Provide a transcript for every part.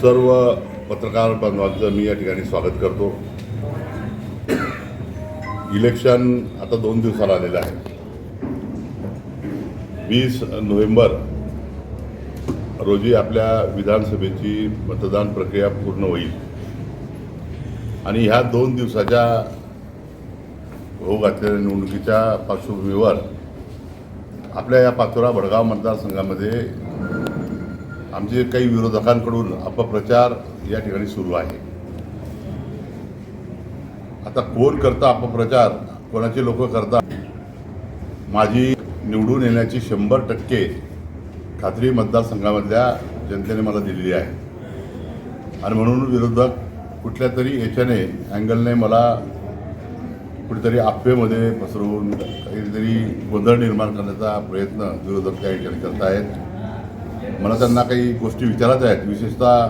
सर्व पत्रकार बांधवांचं मी या ठिकाणी स्वागत करतो. इलेक्शन आता दोन दिवसाला आलेलं आहे. वीस नोव्हेंबर रोजी आपल्या विधानसभेची मतदान प्रक्रिया पूर्ण होईल. आणि ह्या दोन दिवसाच्या होऊ घातलेल्या निवडणुकीच्या पार्श्वभूमीवर आपल्या या पाचोरा भडगाव मतदारसंघामध्ये आमचे काही विरोधकांकडून अपप्रचार या ठिकाणी सुरू आहे. आता कोण करता अपप्रचार? कोणाचे लोक करतात माझी निवडून येण्याची शंभर टक्के खात्री मतदारसंघामधल्या जनतेने मला दिलेली आहे. आणि म्हणून विरोधक कुठल्या तरी याच्याने अँगलने मला कुठेतरी आप्पेमध्ये पसरवून काहीतरी गोंधळ निर्माण करण्याचा प्रयत्न विरोधक त्या ठिकाणी करत आहेत मला त्यांना काही गोष्टी विचारायच्या आहेत. विशेषतः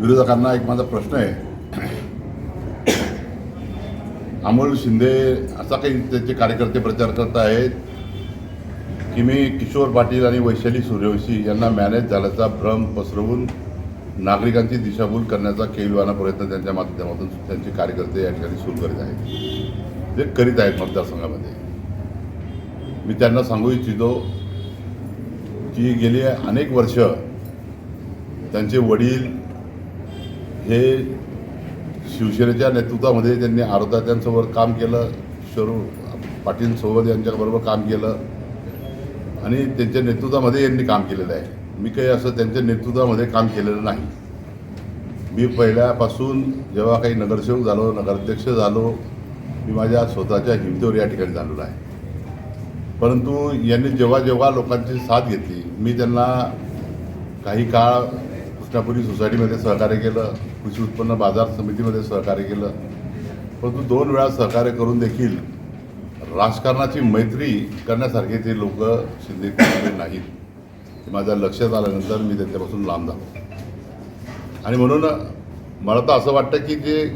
विरोधकांना एक माझा प्रश्न आहे. अमोल शिंदे असा काही त्यांचे कार्यकर्ते प्रचार करत आहेत की मी किशोर पाटील आणि वैशाली सूर्यवंशी यांना मॅनेज झाल्याचा भ्रम पसरवून नागरिकांची दिशाभूल करण्याचा केविलवाना प्रयत्न त्यांच्या माध्यमातून त्यांचे कार्यकर्ते या ठिकाणी सुरू करीत आहेत. ते करीत आहेत मतदारसंघामध्ये. मी त्यांना सांगू इच्छितो की गेली अनेक वर्ष त्यांचे वडील हे शिवसेनेच्या नेतृत्वामध्ये त्यांनी आरोदात्यांसोबत काम केलं शरू पाटीलसोबत यांच्याबरोबर काम केलं आणि त्यांच्या नेतृत्वामध्ये यांनी काम केलेलं आहे. मी काही असं त्यांच्या नेतृत्वामध्ये काम केलेलं नाही. मी पहिल्यापासून जेव्हा काही नगरसेवक झालो नगराध्यक्ष झालो मी माझ्या स्वतःच्या हिमतीवर या ठिकाणी झालेलो आहे. परंतु यांनी जेव्हा जेव्हा लोकांची साथ घेतली मी त्यांना काही काळ कृष्णापुरी सोसायटीमध्ये सहकार्य केलं कृषी उत्पन्न बाजार समितीमध्ये सहकार्य केलं. परंतु दोन वेळा सहकार्य करून देखील राजकारणाची मैत्री करण्यासारखे ते लोक शिंदे नाहीत. हे माझ्या लक्षात आल्यानंतर मी त्यांच्यापासून लांब झालो. आणि म्हणून मला तर असं वाटतं की जे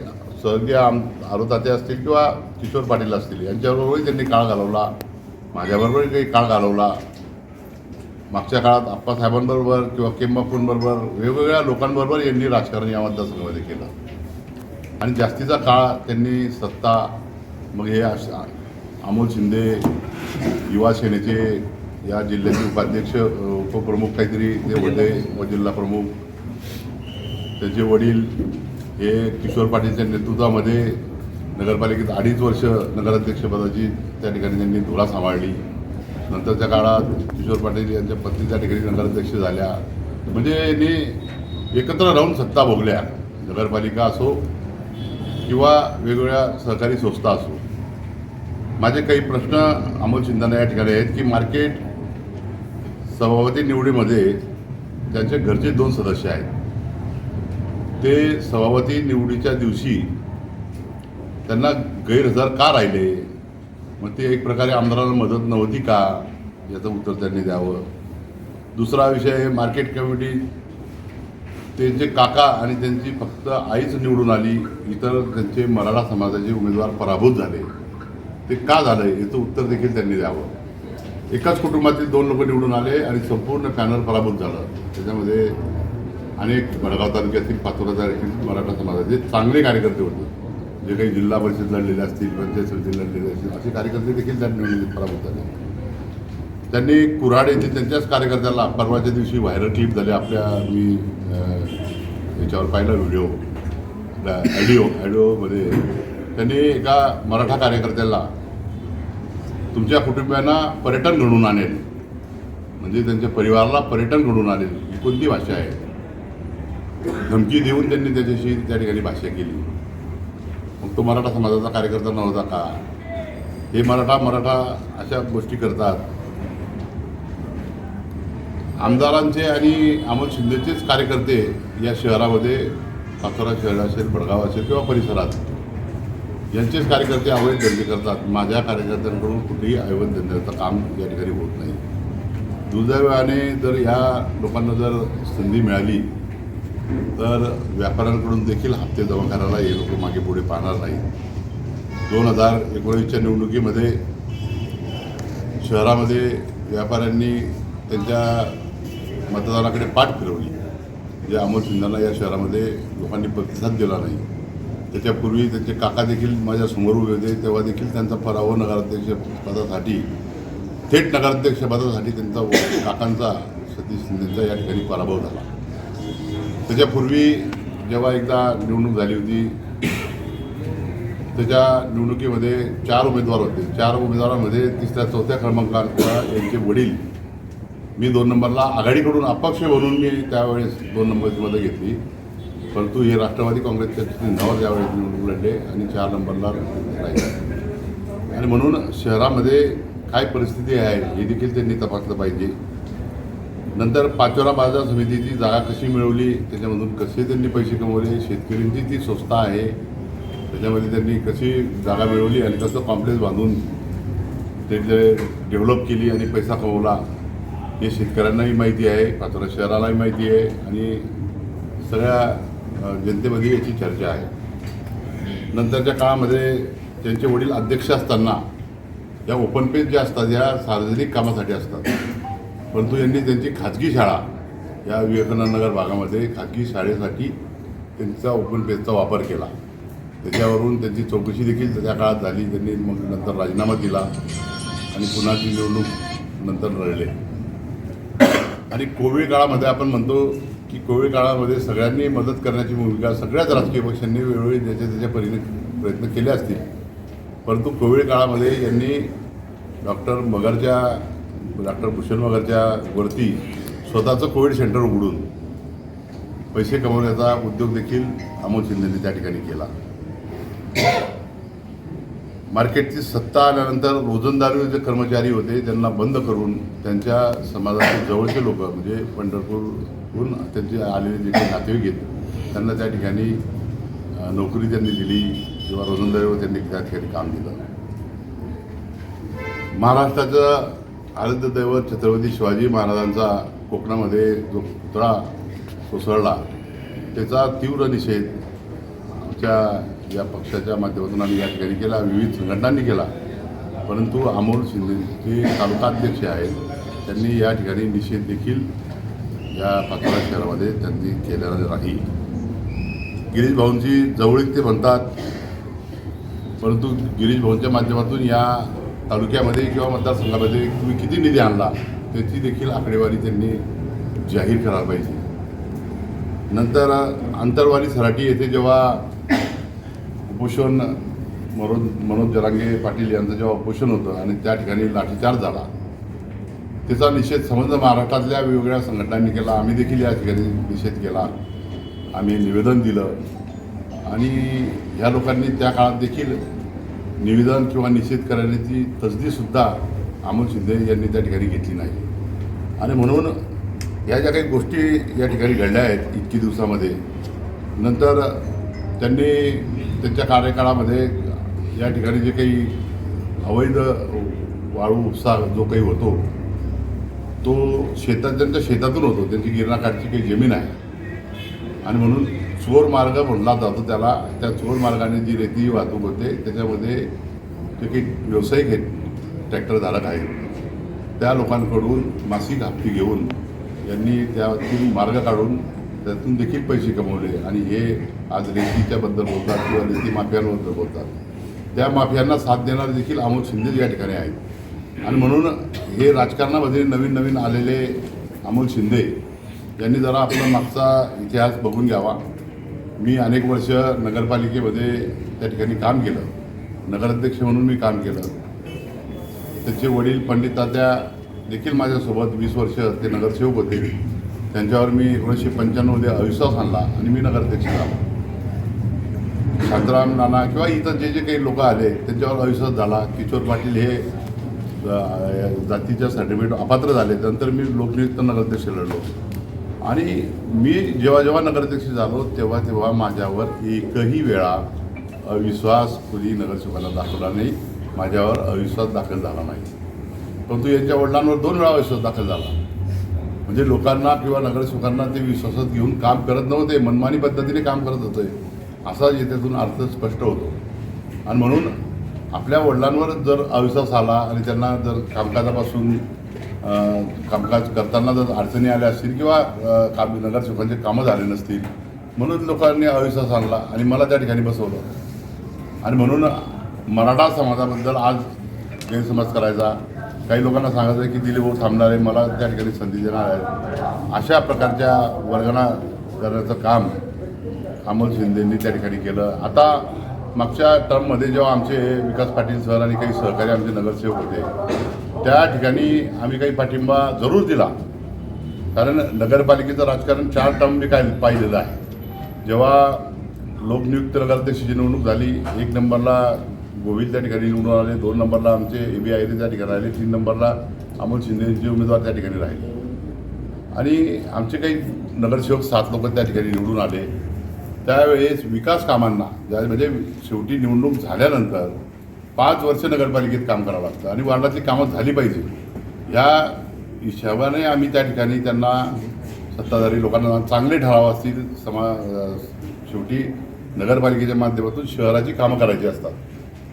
स्वर्गीय आम आरोताते असतील किंवा किशोर पाटील असतील यांच्याबरोबरही त्यांनी काळ घालवला माझ्याबरोबरही काही काळ घालवला. मागच्या काळात आप्पासाहेबांबरोबर किंवा केम्बापूंबरोबर वेगवेगळ्या लोकांबरोबर यांनी राजकारण या मतदारसंघामध्ये केलं. आणि जास्तीचा काळ त्यांनी सत्ता मग हे अमोल शिंदे युवा सेनेचे या जिल्ह्याचे उपाध्यक्ष उपप्रमुख काहीतरी ते होते व जिल्हा प्रमुख. त्याचे वडील हे किशोर पाटीलच्या नेतृत्वामध्ये नगरपालिकेत अडीच वर्ष नगराध्यक्षपदाची त्या ठिकाणी त्यांनी धुरा सांभाळली. नंतरच्या काळात किशोर पाटील यांच्या पत्नी त्या ठिकाणी नगराध्यक्ष झाल्या. म्हणजे यांनी एकत्र राहून सत्ता भोगल्या. नगरपालिका असो किंवा वेगवेगळ्या सहकारी संस्था असो. माझे काही प्रश्न अमोल शिंदाना या ठिकाणी आहेत की मार्केट सभापती निवडीमध्ये त्यांचे घरचे दोन सदस्य आहेत. ते सभापती निवडीच्या दिवशी त्यांना गैरहजर का राहिले? मग ते एक प्रकारे आमदारांना मदत नव्हती का? याचं उत्तर त्यांनी द्यावं. दुसरा विषय आहे मार्केट कमिटी त्यांचे काका आणि त्यांची फक्त आईच निवडून आली इतर त्यांचे मराठा समाजाचे उमेदवार पराभूत झाले. ते का झालं याचं उत्तर देखील त्यांनी द्यावं. एकाच कुटुंबातील दोन लोक निवडून आले आणि संपूर्ण पॅनल पराभूत झालं. त्याच्यामध्ये अनेक भडगाव तालुक्यातील पाचोरा तालुक्यातील मराठा समाजाचे चांगले कार्यकर्ते होते. जे काही जिल्हा परिषद लढलेले असतील पंचायत समिती लढलेले असतील असे कार्यकर्ते देखील त्यांनी निवडणुकीत पराभूत झाले. त्यांनी कुऱ्हाड येथे त्यांच्याच कार्यकर्त्याला परवाच्या दिवशी व्हायरल क्लिप झाले. आपल्या मी याच्यावर पाहिला व्हिडिओ ॲडिओ ॲडिओमध्ये त्यांनी एका मराठा कार्यकर्त्याला तुमच्या कुटुंबियांना पर्यटन घडून आणेल. म्हणजे त्यांच्या परिवाराला पर्यटन घडून आणेल. ही कोणती भाषा आहे? धमकी देऊन त्यांनी त्याच्याशी त्या ठिकाणी भाषा केली. मग तो मराठा समाजाचा कार्यकर्ता नव्हता का? हे मराठा मराठा अशा गोष्टी करतात. आमदारांचे आणि अमोल शिंदेचेच कार्यकर्ते या शहरामध्ये सातारा शहर असेल बडगाव असेल किंवा परिसरात यांचेच कार्यकर्ते अवैध धंदे करतात. माझ्या कार्यकर्त्यांकडून कुठेही अवैध धंद्याचं काम या ठिकाणी होत नाही. दुर्दैवाने जर या लोकांना जर संधी मिळाली तर व्यापाऱ्यांकडून देखील हप्ते जमा करायला हे लोक मागे पुढे पाहणार नाही दोन हजार एकोणीसच्या निवडणुकीमध्ये शहरामध्ये व्यापाऱ्यांनी त्यांच्या मतदाराकडे पाठ फिरवली. जे अमोल सिंधांना या शहरामध्ये लोकांनी प्रतिसाद दिला नाही. त्याच्यापूर्वी त्यांचे काका देखील माझ्यासमोर उभे होते. तेव्हा देखील त्यांचा पराभव नगराध्यक्ष पदासाठी थेट नगराध्यक्ष पदासाठी त्यांचा काकांचा सतीश शिंदेचा या ठिकाणी पराभव झाला. त्याच्यापूर्वी जेव्हा एकदा निवडणूक झाली होती त्याच्या निवडणुकीमध्ये चार उमेदवार होते. चार उमेदवारांमध्ये तिसऱ्या चौथ्या क्रमांकाचा यांचे वडील मी दोन नंबरला आघाडीकडून अपक्ष म्हणून मी त्यावेळेस दोन नंबरची घेतली. परंतु हे राष्ट्रवादी काँग्रेसच्या चिन्हावर त्यावेळेस निवडणूक लढले आणि चार नंबरला राहिले. आणि म्हणून शहरामध्ये काय परिस्थिती आहे हे देखील त्यांनी तपासलं पाहिजे. नंतर पाचोरा बाजार समितीची जागा कशी मिळवली त्याच्यामधून कसे त्यांनी पैसे कमवले शेतकऱ्यांची ती संस्था आहे त्याच्यामध्ये त्यांनी कशी जागा मिळवली आणि कसं कॉम्प्लेक्स बांधून ते डेव्हलप केली आणि पैसा कमवला. हे शेतकऱ्यांनाही माहिती आहे पाचोरा शहरालाही माहिती आहे आणि सगळ्या जनतेमध्ये याची चर्चा आहे. नंतरच्या काळामध्ये त्यांचे वडील अध्यक्ष असताना या ओपन पेज ज्या असतात या सार्वजनिक कामासाठी असतात. परंतु यांनी त्यांची खाजगी शाळा या विवेकानंद नगर भागामध्ये खाजगी शाळेसाठी त्यांचा ओपन पेजचा वापर केला. त्याच्यावरून त्यांची चौकशी देखील त्या काळात झाली. त्यांनी मग नंतर राजीनामा दिला आणि पुन्हा ती निवडणूक नंतर लढले. आणि कोविड काळामध्ये आपण म्हणतो की कोविड काळामध्ये सगळ्यांनी मदत करण्याची भूमिका सगळ्याच राजकीय पक्षांनी वेळोवेळी ज्याच्या त्याच्या परीने प्रयत्न केले असतील. परंतु कोविड काळामध्ये यांनी डॉक्टर मगरच्या डॉक्टर भूषण मगरच्या वरती स्वतःचं कोविड सेंटर उघडून पैसे कमवण्याचा उद्योग देखील अमोल शिंदेने त्या ठिकाणी केला. मार्केटची सत्ता आल्यानंतर रोजंदारी जे कर्मचारी होते त्यांना बंद करून त्यांच्या समाजातील जवळचे लोक म्हणजे पंढरपूरहून त्यांचे आलेले जे काही नातेवाईक आहेत त्यांना त्या ठिकाणी नोकरी त्यांनी दिली किंवा रोजंदारीवर त्यांनी त्या ठिकाणी काम दिलं. महाराष्ट्राचं आराध्य दैवत छत्रपती शिवाजी महाराजांचा कोकणामध्ये जो पुतळा कोसळला त्याचा तीव्र निषेध आमच्या या पक्षाच्या माध्यमातून आम्ही या ठिकाणी केला विविध संघटनांनी केला. परंतु अमोल शिंदे जे तालुकाध्यक्ष आहेत त्यांनी या ठिकाणी निषेध देखील या पाचोरा शहरामध्ये त्यांनी केलेला नाही. गिरीश भाऊंची जवळीक ते म्हणतात परंतु गिरीश भाऊंच्या माध्यमातून या तालुक्यामध्ये किंवा मतदारसंघामध्ये तुम्ही किती निधी आणला त्याची देखील आकडेवारी त्यांनी जाहीर करायला पाहिजे. नंतर आंतरवाली सराटी येथे जेव्हा उपोषण मनोज मनोज जरांगे पाटील यांचं जेव्हा उपोषण होतं आणि त्या ठिकाणी लाठीचार झाला त्याचा निषेध समज महाराष्ट्रातल्या वेगवेगळ्या संघटनांनी केला. आम्ही देखील या ठिकाणी निषेध केला. आम्ही निवेदन दिलं. आणि ह्या लोकांनी त्या काळात देखील निवेदन किंवा निषेध करण्याची तजदीसुद्धा अमोल शिंदे यांनी त्या ठिकाणी घेतली नाही. आणि म्हणून या ज्या काही गोष्टी या ठिकाणी घडल्या आहेत इतकी दिवसामध्ये नंतर त्यांनी त्यांच्या कार्यकाळामध्ये या ठिकाणी जे काही अवैध वाळू उपसा जो काही होतो तो शेतात त्यांच्या शेतातून होतो. त्यांची गिरणाकाठची काही जमीन आहे. आणि म्हणून चोर मार्ग म्हणला जातो त्याला. त्या चोर मार्गाने जी रेती वाहतूक होते त्याच्यामध्ये जे काही व्यावसायिक आहेत ट्रॅक्टर धारक आहेत. त्या लोकांकडून मासिक हप्ती घेऊन यांनी त्यातून मार्ग काढून त्यातून देखील पैसे कमवले. आणि हे आज रेतीच्याबद्दल बोलतात किंवा रेती माफियांबद्दल बोलतात. त्या माफियांना साथ देणारे देखील अमोल शिंदे या ठिकाणी आहेत. आणि म्हणून हे राजकारणामध्ये नवीन नवीन आलेले अमोल शिंदे यांनी जरा आपला मागचा इतिहास बघून घ्यावा. मी अनेक वर्ष नगरपालिकेमध्ये त्या ठिकाणी काम केलं. नगराध्यक्ष म्हणून मी काम केलं. त्याचे वडील पंडित तात्या देखील माझ्यासोबत वीस वर्ष ते नगरसेवक होते. त्यांच्यावर मी एकोणीसशे पंच्याण्णवमध्ये अविश्वास आणला आणि मी नगराध्यक्ष झालो शांताराम नाना किंवा इतर जे जे काही लोक आले त्यांच्यावर अविश्वास झाला. किशोर पाटील हे जातीच्या सर्टिफिकेट अपात्र झाले. नंतर मी लोकनियुक्त नगराध्यक्ष लढलो. आणि मी जेव्हा जेव्हा नगराध्यक्ष झालो तेव्हा तेव्हा माझ्यावर एकही वेळा अविश्वास कुणी नगरसेवकाला दाखवला नाही. माझ्यावर अविश्वास दाखल झाला नाही. परंतु यांच्या वडिलांवर दोन वेळा अविश्वास दाखल झाला. म्हणजे लोकांना किंवा नगरसेवकांना ते विश्वासात घेऊन काम करत नव्हते मनमानी पद्धतीने काम करत होते. असा याच्यातून अर्थ स्पष्ट होतो. आणि म्हणून आपल्या वडिलांवर जर अविश्वास आला आणि त्यांना जर कामकाजापासून कामकाज करताना जर अडचणी आल्या असतील किंवा काम नगरसेवकांचे कामं झाले नसतील म्हणून लोकांनी अविश्वास आणला आणि मला त्या ठिकाणी बसवलं. आणि म्हणून मराठा समाजाबद्दल आज गैरसमज करायचा. काही लोकांना सांगायचं की दिलीप भाऊ थांबणार आहे मला त्या ठिकाणी संधी देणार आहे. अशा प्रकारच्या वर्गणा करण्याचं काम अमोल शिंदेंनी त्या ठिकाणी केलं. आता मागच्या टर्ममध्ये जेव्हा आमचे विकास पाटील सर आणि काही सहकारी आमचे नगरसेवक होते त्या ठिकाणी आम्ही काही पाठिंबा जरूर दिला. कारण नगरपालिकेचं राजकारण चार टर्म मी काय पाहिलेलं आहे. जेव्हा लोकनियुक्त नगराध्यक्षाची निवडणूक झाली एक नंबरला गोविंद त्या ठिकाणी निवडून आले. दोन नंबरला आमचे ए बी आयरे त्या ठिकाणी राहिले. तीन नंबरला अमोल शिंदेचे उमेदवार त्या ठिकाणी राहिले. आणि आमचे काही नगरसेवक सात लोक त्या ठिकाणी निवडून आले. त्यावेळेस विकास कामांना ज्या म्हणजे शेवटी निवडणूक झाल्यानंतर पाच वर्ष नगरपालिकेत काम करावं लागतं आणि वार्डातली कामं झाली पाहिजे. या हिशोबाने आम्ही त्या ठिकाणी त्यांना सत्ताधारी लोकांना चांगले ठराव असतील समा शेवटी नगरपालिकेच्या माध्यमातून शहराची कामं करायची असतात.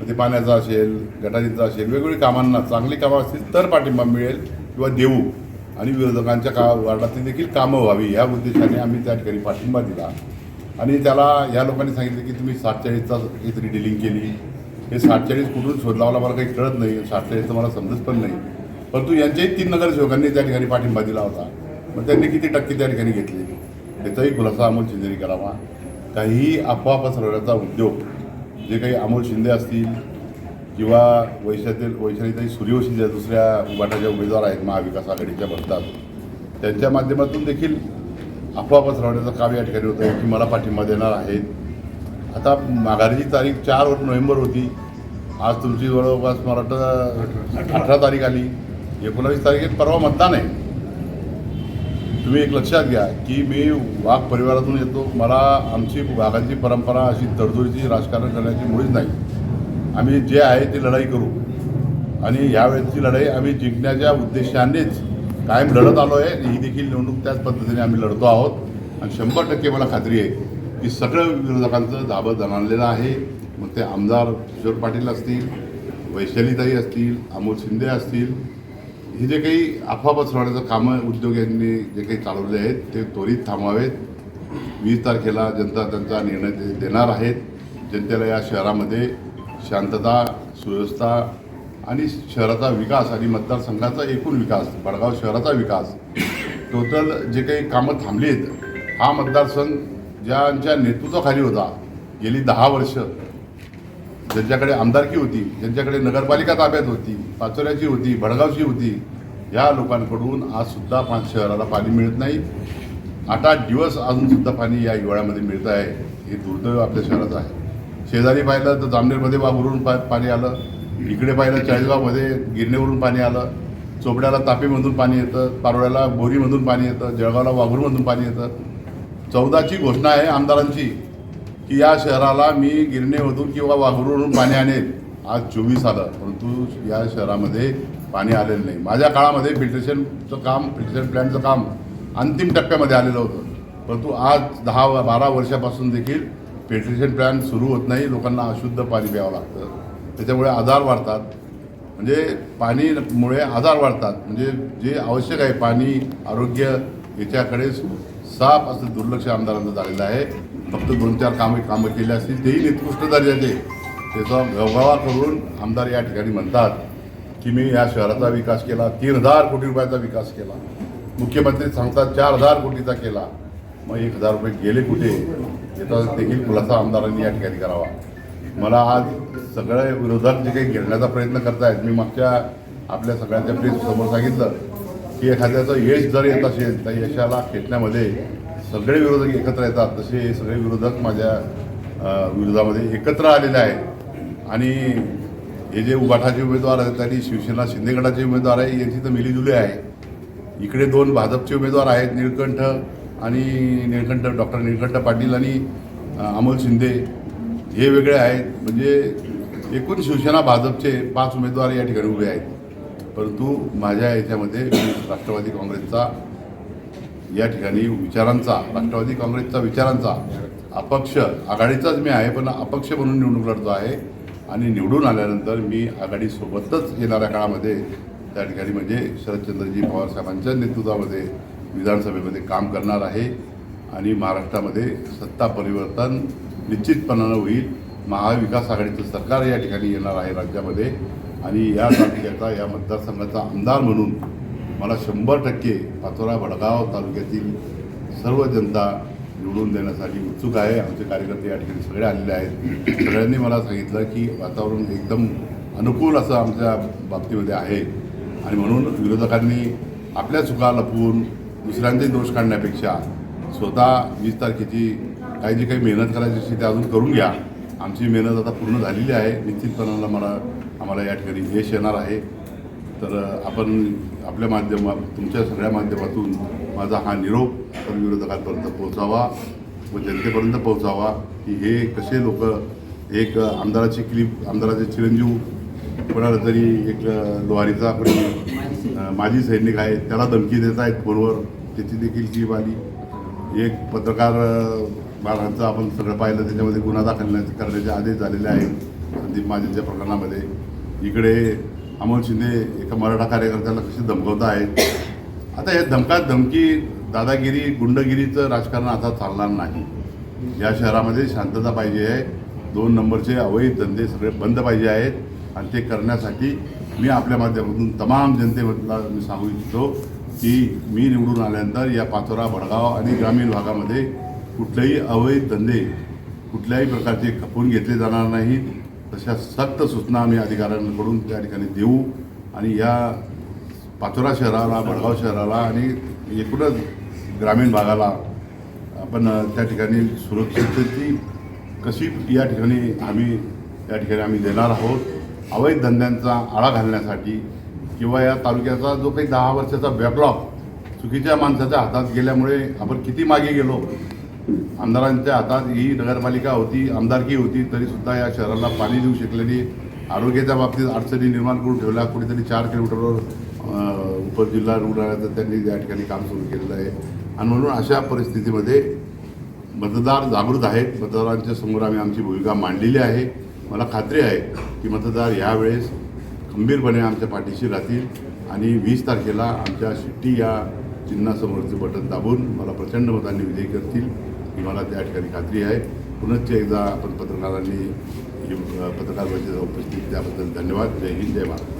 ते पाण्याचा असेल गटारीचं असेल वेगवेगळी कामांना चांगली कामं असतील तर पाठिंबा मिळेल किंवा देऊ. आणि विरोधकांच्या का वार्डातली देखील कामं व्हावी या उद्देशाने आम्ही त्या ठिकाणी पाठिंबा दिला. आणि त्याला या लोकांनी सांगितलं की तुम्ही सातचाळीसचा काहीतरी डिलिंग केली. हे सातचाळीस कुठून शोध लावला मला काही कळत नाही सातचाळीसचं मला समजत पण नाही. परंतु यांच्याही तीन नगरसेवकांनी त्या ठिकाणी पाठिंबा दिला होता. मग त्यांनी किती टक्के त्या ठिकाणी घेतले? त्याचाही खुलासा अमोल करावा. काहीही अफवा पसरवण्याचा उद्योग जे काही अमोल शिंदे असतील किंवा वैशातील वैशालीताई सूर्यवंशी ज्या दुसऱ्या गटाच्या उमेदवार आहेत महाविकास आघाडीच्या म्हणतात त्यांच्या माध्यमातून देखील अफवा पसरवण्याचं काम या ठिकाणी होतं की मला पाठिंबा देणार आहेत. आता माघारीची तारीख चार नोव्हेंबर होती. आज तुमची जवळपास मला वाटतं अठरा तारीख आली. एकोणावीस तारखेत परवा मतदान आहे. तुम्ही एक लक्षात घ्या की मी वाघ परिवारातून येतो. मला आमची वाघांची परंपरा अशी तडजोडीची राजकारण करण्याची मुळीच नाही. आम्ही जे आहे ते लढाई करू. आणि यावेळेची लढाई आम्ही जिंकण्याच्या उद्देशानेच कायम लढत आलो आहे ही देखील निवडणूक त्याच पद्धतीने आम्ही लढतो आहोत. आणि शंभर टक्के मला खात्री आहे की सगळं विरोधकांचं दाबं जाणलेलं आहे. मग ते आमदार किशोर पाटील असतील वैशालीताई असतील अमोल शिंदे असतील हे जे काही अफवा पसरवण्याचं कामं उद्योग यांनी जे काही चालवले आहेत ते त्वरित थांबवावेत वीस तारखेला जनता त्यांचा निर्णय देणार आहेत. जनतेला या शहरामध्ये शांतता सुव्यवस्था आणि शहराचा विकास आणि मतदारसंघाचा एकूण विकास बडगाव शहराचा विकास टोटल जे काही कामं थांबली आहेत हा मतदारसंघ ज्यांच्या नेतृत्वाखाली होता गेली दहा वर्ष ज्यांच्याकडे आमदारकी होती ज्यांच्याकडे नगरपालिका ताब्यात होती पाचोऱ्याची होती भडगावची होती या लोकांकडून आजसुद्धा पाच शहराला पाणी मिळत नाही. आठ आठ दिवस अजूनसुद्धा पाणी या हिवाळ्यामध्ये मिळत आहे. हे दुर्दैव आपल्या शहरात आहे. शेजारी पाहिलं तर जामनेरमध्ये वाघुरून पा पाणी आलं. इकडे पाहिलं चाळीसगावमध्ये गिरणेवरून पाणी आलं. चोपड्याला तापीमधून पाणी येतं. पारोळ्याला बोरीमधून पाणी येतं. जळगावला वाघूरमधून पाणी येतं. चौदाची घोषणा आहे आमदारांची. की या शहराला मी गिरणेमधून किंवा वाघुरून पाणी आणेल. आज चोवीस आलं परंतु या शहरामध्ये पाणी आलेलं नाही. माझ्या काळामध्ये फिल्ट्रेशनचं काम फिल्ट्रेशन प्लॅनचं काम अंतिम टप्प्यामध्ये आलेलं होतं. परंतु आज दहा बारा वर्षापासून देखील फिल्ट्रेशन प्लॅन सुरू होत नाही लोकांना अशुद्ध पाणी प्यावं लागतं. त्याच्यामुळे आजार वाढतात. म्हणजे पाणीमुळे आजार वाढतात. म्हणजे जे आवश्यक आहे पाणी आरोग्य याच्याकडे साफ असं दुर्लक्ष आमदारांचं झालेलं आहे. फक्त दोन चार कामे कामं केली असतील तेही निकृष्ट दर्जाचे. त्याचा गवगावा करून आमदार या ठिकाणी म्हणतात की मी या शहराचा विकास केला तीन हजार कोटी रुपयाचा विकास केला. मुख्यमंत्री सांगतात चार हजार कोटीचा केला. मग एक हजार रुपये गेले कुठे? याचा देखील खुलासा आमदारांनी या ठिकाणी करावा. मला आज सगळे विरोधक जे काही घेण्याचा प्रयत्न करतायत मी मागच्या आपल्या सगळ्यांच्या प्रेस समोर सांगितलं की एखाद्याचं यश जर येत असेल तर यशाला खेचण्यामध्ये सगळे विरोधक एकत्र येतात तसे हे सगळे विरोधक माझ्या विरोधामध्ये एकत्र आलेले आहेत. आणि हे जे उबाठाचे उमेदवार आहेत आणि शिवसेना शिंदेगडाचे उमेदवार आहे यांची तर मिलीजुली आहे. इकडे दोन भाजपचे उमेदवार आहेत निळकंठ आणि निळकंठ डॉक्टर निळकंठ पाटील आणि अमोल शिंदे. हे वेगळे आहेत. म्हणजे एकूण शिवसेना भाजपचे पाच उमेदवार या ठिकाणी उभे आहेत. परंतु माझ्या याच्यामध्ये राष्ट्रवादी काँग्रेसचा या ठिकाणी विचारांचा राष्ट्रवादी काँग्रेसचा विचारांचा अपक्ष आघाडीचाच मी आहे पण अपक्ष म्हणून निवडणूक लढतो आहे. आणि निवडून आल्यानंतर मी आघाडीसोबतच येणाऱ्या काळामध्ये त्या ठिकाणी म्हणजे शरदचंद्रजी पवार साहेबांच्या नेतृत्वामध्ये विधानसभेमध्ये काम करणार आहे. आणि महाराष्ट्रामध्ये सत्ता परिवर्तन निश्चितपणानं होईल. महाविकास आघाडीचं सरकार या ठिकाणी येणार आहे राज्यामध्ये. आणि या तालुक्याचा या मतदारसंघाचा आमदार म्हणून मला शंभर टक्के पाचोरा भडगाव तालुक्यातील सर्व जनता निवडून देण्यासाठी उत्सुक आहे. आमचे कार्यकर्ते या ठिकाणी सगळे आलेले आहेत. सगळ्यांनी मला सांगितलं की वातावरण एकदम अनुकूल असं आमच्या बाबतीमध्ये आहे. आणि म्हणून विरोधकांनी आपल्या चुका लपवून दुसऱ्यांचे दोष काढण्यापेक्षा स्वतः वीस तारखेची काही जी काही मेहनत करायची असेल ते अजून करून घ्या. आमची मेहनत आता पूर्ण झालेली आहे. निश्चितपणाला मला आम्हाला या ठिकाणी यश येणार आहे. तर आपण आपल्या माध्यमा तुमच्या सगळ्या माध्यमातून माझा हा निरोप आपण विरोधकांपर्यंत पोहोचावा व जनतेपर्यंत पोहोचावा की हे कसे लोक एक आमदाराची क्लिप आमदाराचे चिरंजीव कोणाला तरी एक लोहारीचा कोणी माजी सैनिक आहे त्याला धमकी देत आहेत फोनवर त्याची देखील क्लिप आली. एक पत्रकार बाळांचं आपण सगळं पाहिलं त्याच्यामध्ये गुन्हा दाखल करण्याचे आदेश झालेले आहेत संदीप माझींच्या प्रकरणामध्ये. इकडे अमोल शिंदे एका मराठा कार्यकर्त्याला कशी धमकवत आहेत? आता हे धमकात धमकी दादागिरी गुंडगिरीचं राजकारण आता चालणार नाही. या शहरामध्ये शांतता पाहिजे आहे. दोन नंबरचे अवैध धंदे सगळे बंद पाहिजे आहेत. आणि ते करण्यासाठी मी आपल्या माध्यमातून तमाम जनतेला मी सांगू इच्छितो की मी निवडून आल्यानंतर या पाचोरा भडगाव आणि ग्रामीण भागामध्ये कुठलेही अवैध धंदे कुठल्याही प्रकारचे खपून घेतले जाणार नाहीत. तशा सक्त सूचना आम्ही अधिकाऱ्यांकडून त्या ठिकाणी देऊ आणि या पाचोरा शहराला बडगाव शहराला आणि एकूणच ग्रामीण भागाला आपण त्या ठिकाणी सुरक्षिततेची कशी या ठिकाणी आम्ही या ठिकाणी आम्ही देणार आहोत अवैध धंद्यांचा आळा घालण्यासाठी किंवा या तालुक्याचा जो काही दहा वर्षाचा बॅकलॉग चुकीच्या माणसाच्या हातात गेल्यामुळे आपण किती मागे गेलो आमदारांच्या हातात ही नगरपालिका होती आमदारकी होती तरीसुद्धा या शहराला पाणी देऊ शकलेली आरोग्याच्या बाबतीत अडचणी निर्माण करून ठेवल्या कुठेतरी चार किलोमीटरवर उपजिल्हा रुग्णालयाचं त्यांनी या ठिकाणी काम सुरू केलेलं आहे. आणि म्हणून अशा परिस्थितीमध्ये मतदार जागृत आहेत. मतदारांच्या समोर आम्ही आमची भूमिका मांडलेली आहे. मला खात्री आहे की मतदार यावेळेस खंबीरपणे आमच्या पाठीशी राहतील आणि वीस तारखेला आमच्या शिट्टी या चिन्हासमोरचे बटन दाबून मला प्रचंड मतांनी विजयी करतील. ही मला त्या ठिकाणी खात्री आहे. पुनश्च एकदा आपण पत्रकारांनी पत्रकार परिषदेला उपस्थित त्याबद्दल धन्यवाद. जय हिंद जय महाराज